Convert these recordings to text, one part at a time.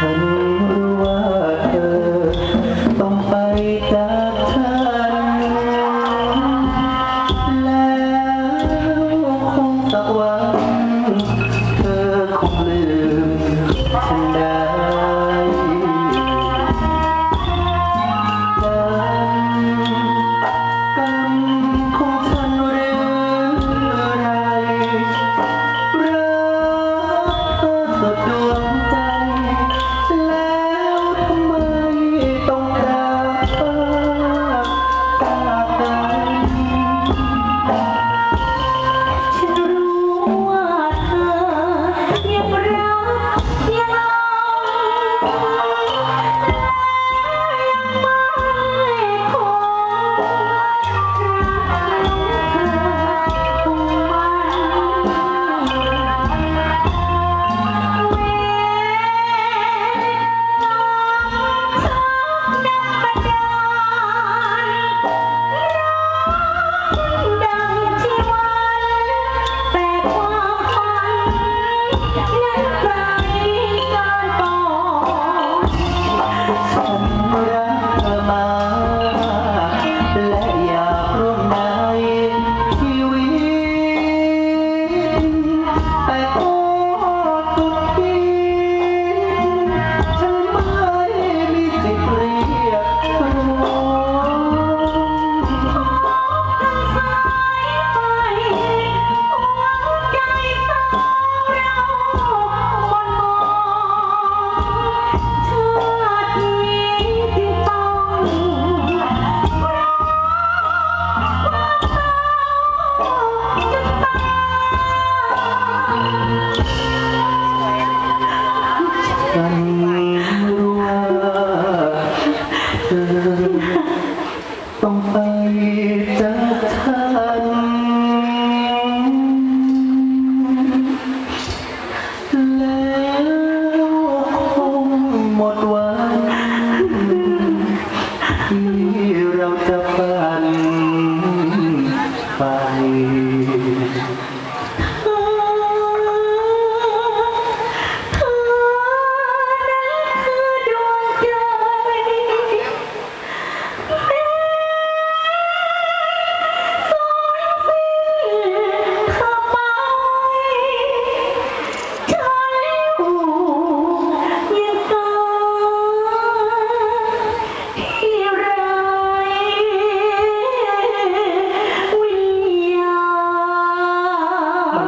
คน ต้องไปจากฉันแล้วคงหมดวันที่เราจะฝันไป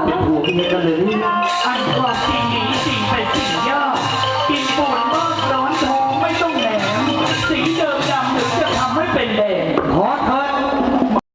เป็นห่วงเมียกันเลยอันความจริงนี้จริงเป็นสิ่งยากกินปูนมาก